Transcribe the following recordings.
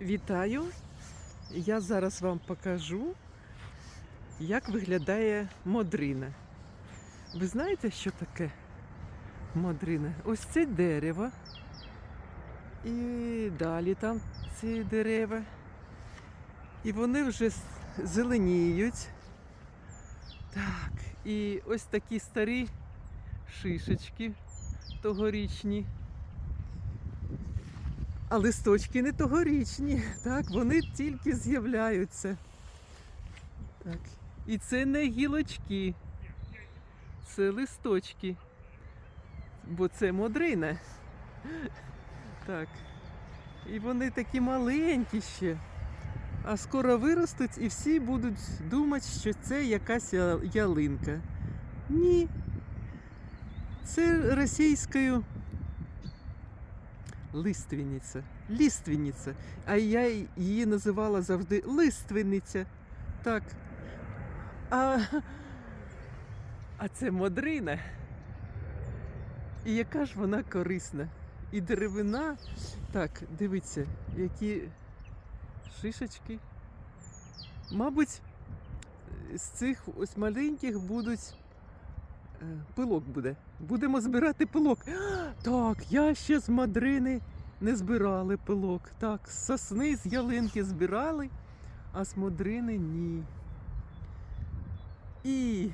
Вітаю! Я зараз вам покажу, як виглядає модрина. Ви знаєте, що таке модрина? Ось це дерево. І далі там ці дерева. І вони вже зеленіють. Так, і ось такі старі шишечки тогорічні. А листочки не тогорічні, так, вони тільки з'являються. Так. І це не гілочки, це листочки. Бо це модрина. Так. І вони такі маленькі ще. А скоро виростуть і всі будуть думати, що це якась ялинка. Ні. Це російською лиственниця. Лиственниця. А я її називала завжди лиственниця. Так. А, а це модрина. І яка ж вона корисна. І деревина. Так, дивіться, які шишечки. Мабуть, з цих ось маленьких будуть. Пилок буде. Будемо збирати пилок. Так, я ще з мадрини не збирали пилок. Так, з сосни, з ялинки збирали, а з модрини ні. І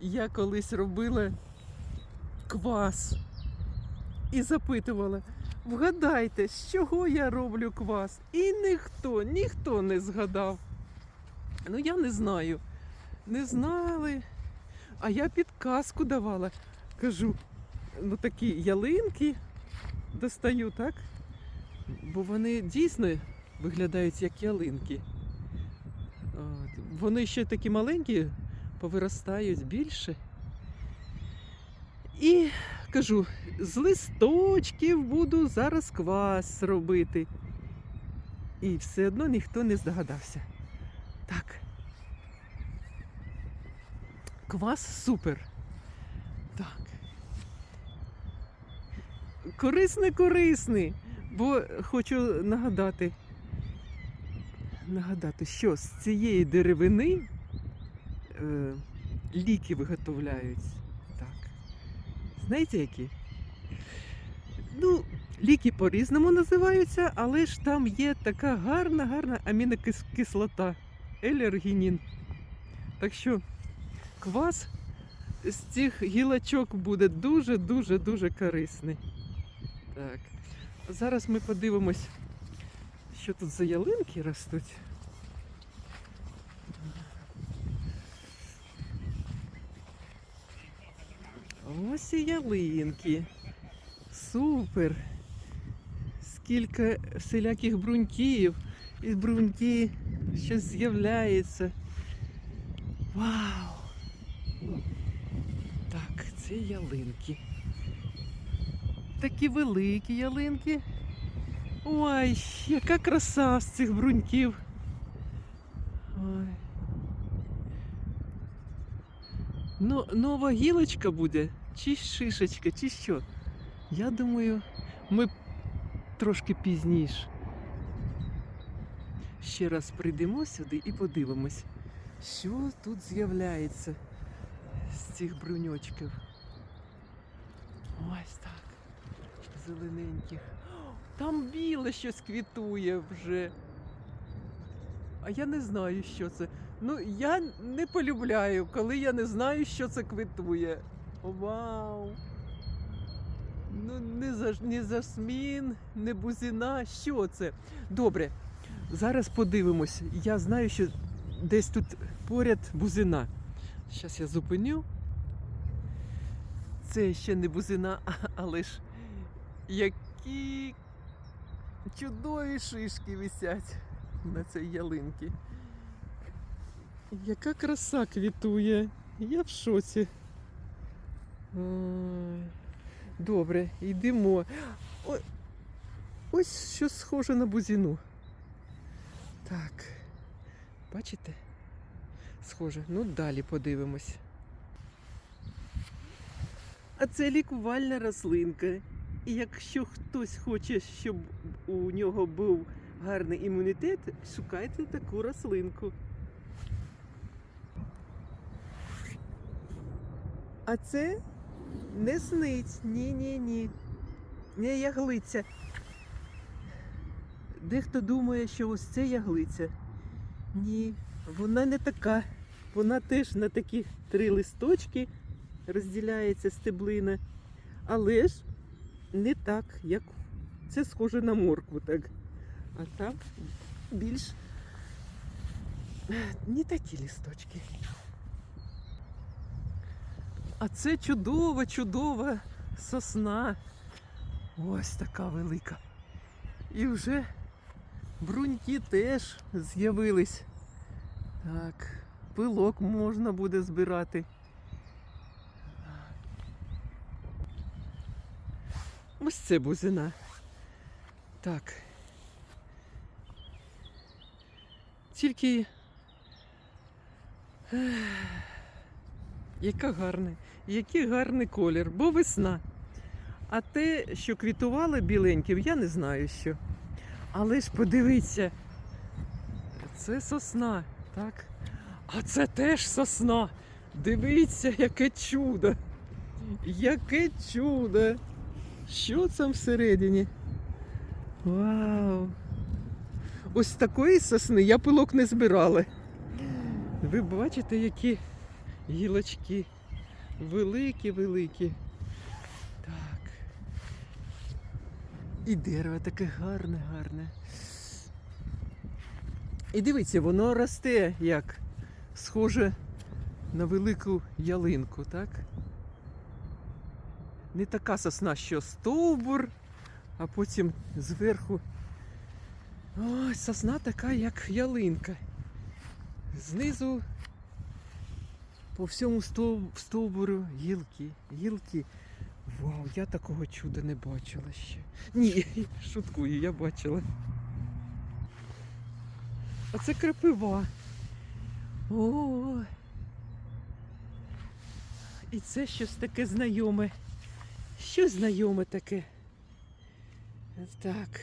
я колись робила квас і запитувала, вгадайте, з чого я роблю квас? І ніхто, ніхто не згадав. Ну, я не знаю. Не знали. А я підказку давала. Кажу, ну такі ялинки достаю, так? Бо вони дійсно виглядають як ялинки. От. Вони ще такі маленькі, повиростають більше. І кажу, з листочків буду зараз квас робити. І все одно ніхто не здогадався. Так. Квас супер. Так. Корисний, корисний. Бо хочу нагадати, нагадати, що з цієї деревини е, ліки виготовляють. Так. Знаєте які? Ну, ліки по-різному називаються, але ж там є така гарна, гарна амінокислота. Елергінін. Так що квас з цих гілочок буде дуже-дуже дуже корисний. Так. Зараз ми подивимось, що тут за ялинки ростуть. Ось і ялинки. Супер. Скільки всіляких бруньків. І бруньки щось з'являється. Вау! Так, це ялинки. Такі великі ялинки. Ой, яка краса з цих бруньків. Ой. Ну, нова гілочка буде, чи шишечка, чи що. Я думаю, ми трошки пізніше. Ще раз прийдемо сюди і подивимось, що тут з'являється цих бруньочків. Ось так. Зелененьких. Там біле щось квітує вже. А я не знаю, що це. Ну, я не полюбляю, коли я не знаю, що це квітує. Вау! Ну, не за, не засмін, не бузина. Що це? Добре, зараз подивимось. Я знаю, що десь тут поряд бузина. Зараз я зупиню. Це ще не бузина, але ж які чудові шишки висять на цій ялинці. Яка краса квітує. Я в шоці. Добре, йдемо. О, ось що схоже на бузину. Так. Бачите? Схоже. Ну, далі подивимось. А це лікувальна рослинка. І якщо хтось хоче, щоб у нього був гарний імунітет, шукайте таку рослинку. А це не сниць. Ні-ні-ні. Не яглиця. Дехто думає, що ось це яглиця. Ні, вона не така. Вона теж на такі три листочки розділяється стеблина. Але ж не так, як це схоже на моркву, так. А там більш не такі лісточки. А це чудова, чудова сосна. Ось така велика. І вже бруньки теж з'явились. Так, пилок можна буде збирати. Ось це бузина. Так. Тільки. Яка гарна, який гарний колір, бо весна. А те, що квітувало біленьким, я не знаю що. Але ж подивіться, це сосна, так? А це теж сосна. Дивіться, яке чудо. Яке чудо. Що там всередині? Вау! Ось такої сосни я пилок не збирала. Ви бачите, які гілочки великі-великі. Так. І дерево таке гарне, гарне. І дивіться, воно росте як схоже на велику ялинку, так? Не така сосна, що стовбур, а потім зверху. Ось сосна така, як ялинка. Знизу по всьому стов- стовбуру гілки, гілки. Вау, я такого чуда не бачила ще. Ні, шуткую, я бачила. А це крапива. О. І це щось таке знайоме. Що знайоме таке? Так.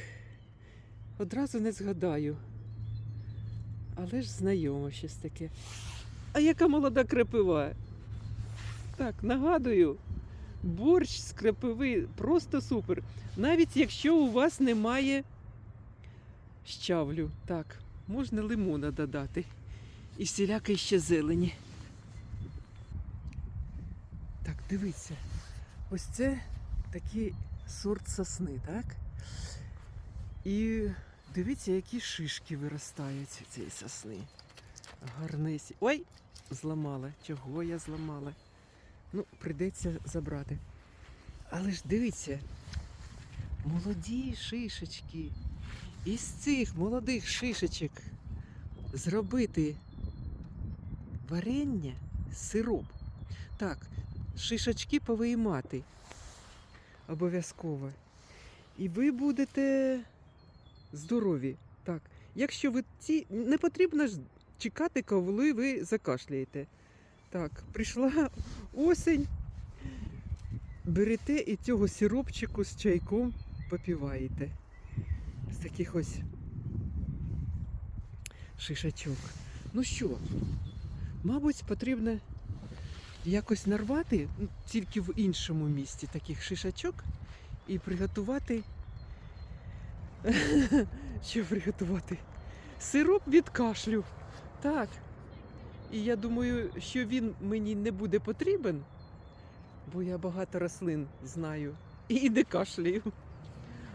Одразу не згадаю. Але ж знайоме щось таке. А яка молода крапива? Так, нагадую, борщ з крапиви просто супер. Навіть якщо у вас немає щавлю, так, можна лимона додати. І всілякої ще зелені. Так, дивіться. Ось це такий сорт сосни, так? І дивіться, які шишки виростають цієї сосни. Гарнесі. Ой! Зламала. Чого я зламала? Ну, прийдеться забрати. Але ж дивіться, молоді шишечки. Із цих молодих шишечок зробити варення, сироп. Так, шишечки повиймати обов'язково. І ви будете здорові. Так. Якщо ви ці. Не потрібно ж чекати, коли ви закашляєте. Так, прийшла осінь. Берете і цього сиропчику з чайком попіваєте. З таких ось шишачок. Ну що, мабуть, потрібно якось нарвати ну, тільки в іншому місті таких шишачок і приготувати. Що приготувати? Сироп від кашлю. Так. І я думаю, що він мені не буде потрібен, бо я багато рослин знаю і не кашляю.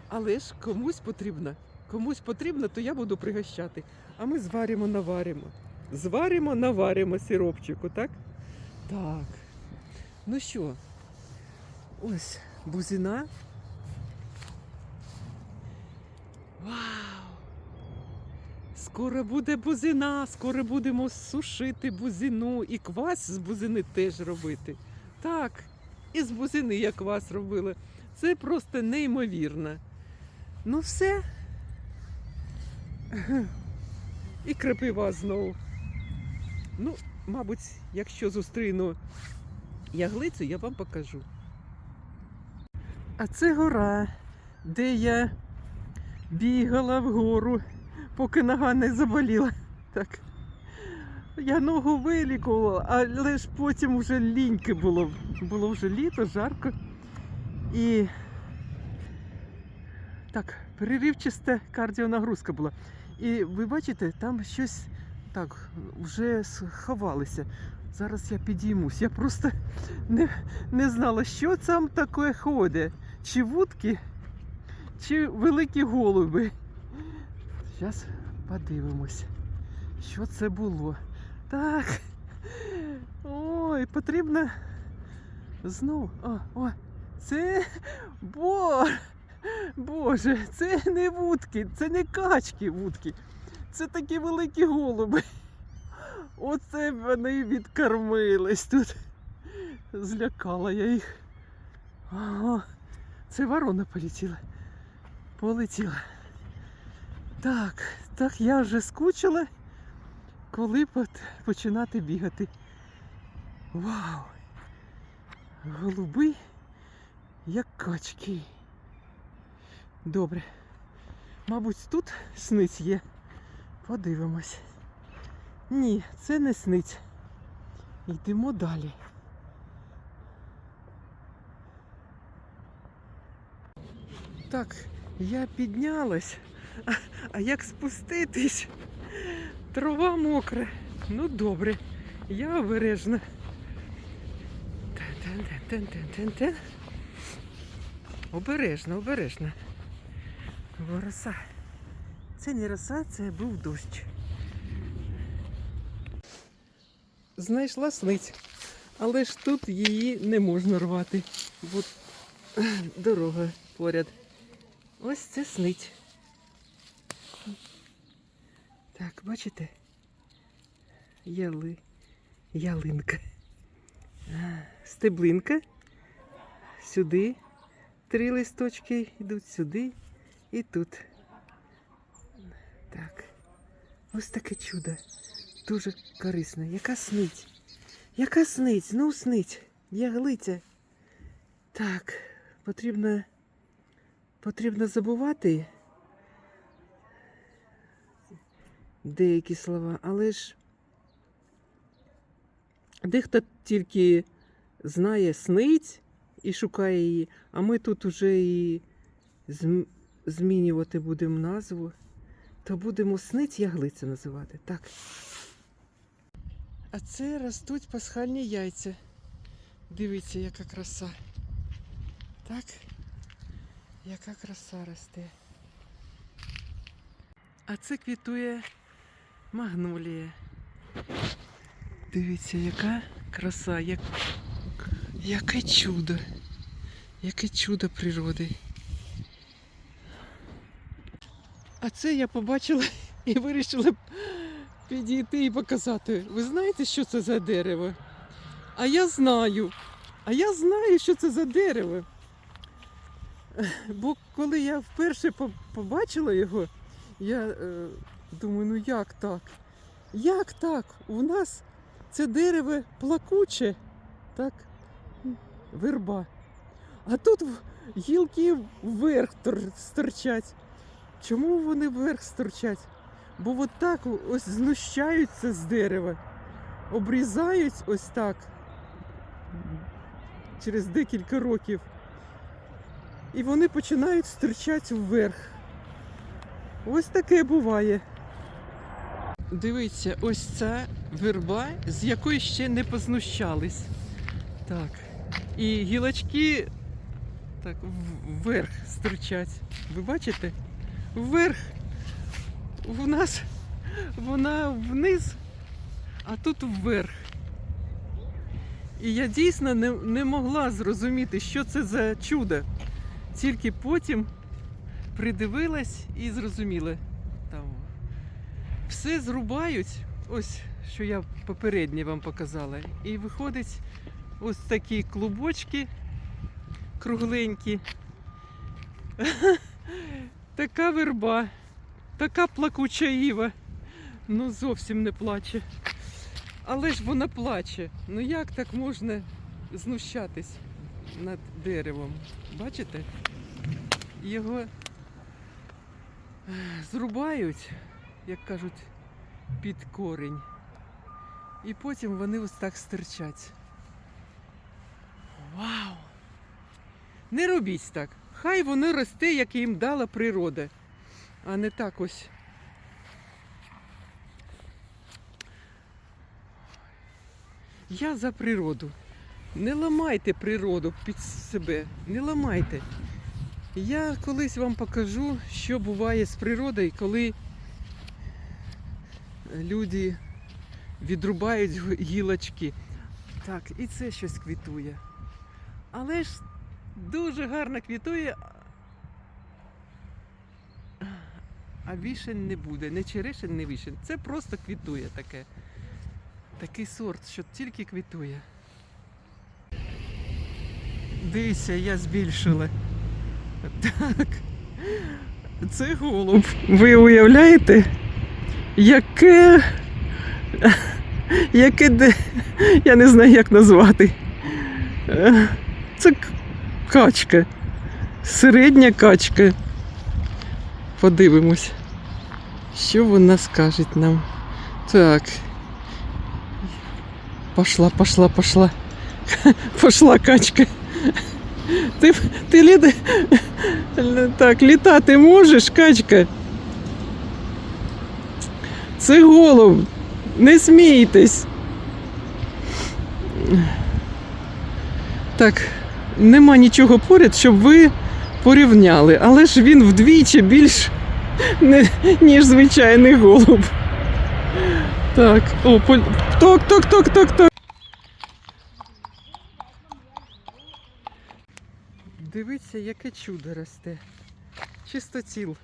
Але ж комусь потрібно. Комусь потрібно, то я буду пригощати. А ми зваримо, наваримо. Зваримо, наваримо сиропчику, так? Так. Ну що, ось бузина. Вау! Скоро буде бузина, скоро будемо сушити бузину і квас з бузини теж робити. Так, і з бузини я квас робила. Це просто неймовірно. Ну все. І крапива знову. Ну, мабуть, якщо зустріну яглицю, я вам покажу. А це гора, де я бігала вгору, поки нога не заболіла. Так. Я ногу вилікувала, але ж потім вже ліньки було. Було вже літо, жарко. І так, переривчаста кардіонагрузка була. І ви бачите, там щось так вже сховалося. Зараз я підіймусь. Я просто не, не знала, що там таке ходить. Чи вудки, чи великі голуби. Зараз подивимось, що це було. Так. Ой, потрібно знову. О, о, це бо. Боже, це не вудки, це не качки вудки. Це такі великі голуби. Оце вони відкормились тут. Злякала я їх. Ага, це ворона полетіла. Полетіла. Так, так я вже скучила, коли починати бігати. Вау! Голуби, як качки. Добре. Мабуть, тут сниць є. Подивимось. Ні, це не сниць. Йдемо далі. Так, я піднялась. А, а як спуститись? Трава мокра. Ну добре, я обережна. Тен-тен-тен-тен-тен-тен. Обережно, обережно. Бо роса. Це не роса, це був дощ. Знайшла сниць, але ж тут її не можна рвати, бо дорога поряд. Ось це сниць. Так, бачите? Яли... Ялинка. Стеблинка. Сюди. Три листочки йдуть сюди і тут. Так. Ось таке чудо. Дуже корисне. Яка снить? Яка снить? Ну, снить. Яглиця. Так, потрібно. Потрібно забувати деякі слова, але ж дехто тільки знає сниць і шукає її, а ми тут уже і змінювати будемо назву, то будемо сниць яглиця називати. Так. А це ростуть пасхальні яйця. Дивіться, яка краса. Так? Яка краса росте. А це квітує магнолія. Дивіться, яка краса, як... яке чудо. Яке чудо природи. А це я побачила і вирішила підійти і показати. Ви знаєте, що це за дерево? А я знаю. А я знаю, що це за дерево. Бо коли я вперше побачила його, я е, думаю, ну як так? Як так? У нас це дерево плакуче, так? Верба. А тут гілки вверх стирчать. Чому вони вверх стирчать? Бо от так ось знущаються з дерева, обрізають ось так через декілька років. І вони починають стирчати вверх. Ось таке буває. Дивіться, ось ця верба, з якої ще не познущались. Так. І гілочки так, вверх стирчать. Ви бачите? Вверх. У нас вона вниз, а тут вверх. І я дійсно не, не могла зрозуміти, що це за чудо. Тільки потім придивилась і зрозуміла. Там все зрубають, ось що я попереднє вам показала. І виходить ось такі клубочки кругленькі. Така верба, така плакуча іва. Ну зовсім не плаче. Але ж вона плаче. Ну як так можна знущатись? над деревом. Бачите? Його е, зрубають, як кажуть, під корінь. І потім вони ось так стирчать. Вау! Не робіть так. Хай воно росте, як їм дала природа, а не так ось. Я за природу. Не ламайте природу під себе. Не ламайте. Я колись вам покажу, що буває з природою, коли люди відрубають гілочки. Так, і це щось квітує. Але ж дуже гарно квітує. А вішень не буде. Не черешень, не вішень. Це просто квітує таке. Такий сорт, що тільки квітує. Дивіться, я збільшила. Так. Це голуб. Ви уявляєте? Яке. Яке де. Я не знаю, як назвати. Е, Це качка. Середня качка. Подивимось. Що вона скаже нам? Так. Пошла, пошла, пошла. Пошла качка. Ти, ти літа... так, літати можеш, качка? Це голуб. Не смійтесь. Так, нема нічого поряд, щоб ви порівняли, але ж він вдвічі більш ніж звичайний голуб. Так, о, поль... ток, ток, ток, ток, ток. Дивіться, яке чудо росте. Чистоціл.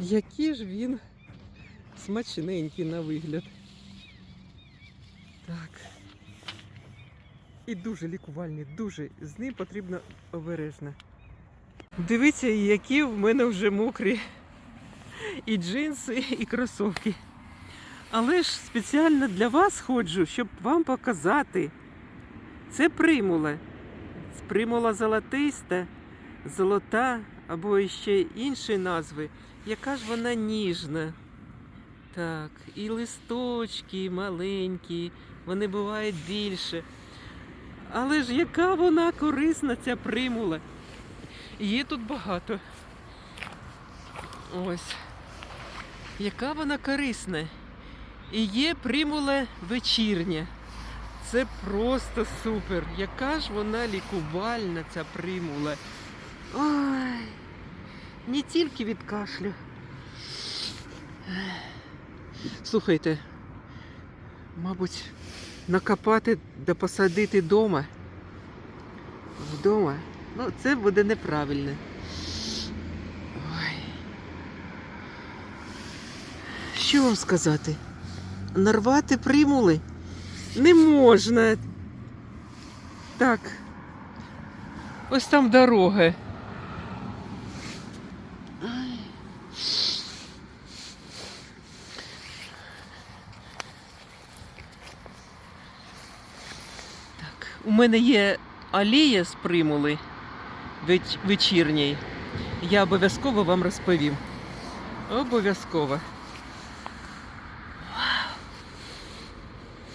Який ж він смачненький на вигляд. Так. І дуже лікувальний, дуже. З ним потрібно обережно. Дивіться, які в мене вже мокрі і джинси, і кросовки. Але ж спеціально для вас ходжу, щоб вам показати. Це примула. Примула золотиста, золота або ще інші назви. Яка ж вона ніжна. Так, і листочки маленькі, вони бувають більше. Але ж яка вона корисна, ця примула. Є тут багато. Ось. Яка вона корисна. І є примула вечірня. Це просто супер. Яка ж вона лікувальна, ця примула. Ой, не тільки від кашлю. Слухайте, мабуть, накопати да посадити вдома. Вдома. Ну, це буде неправильно. Ой. Що вам сказати? Нарвати примули? Не можна. Так. Ось там дорога. Ай. Так, у мене є алія з примули веч- вечірньої. Я обов'язково вам розповім. Обов'язково.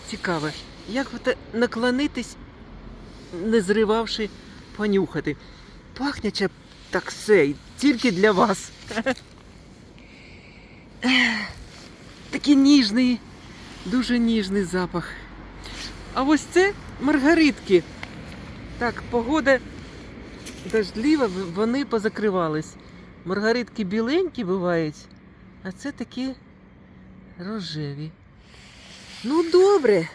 Цікаво, як наклонитись, не зривавши, понюхати. Пахняче так все, тільки для вас. Такий ніжний, дуже ніжний запах. А ось це маргаритки. Так, погода дождлива, вони позакривались. Маргаритки біленькі бувають, а це такі рожеві. Ну, добре.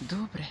Добре.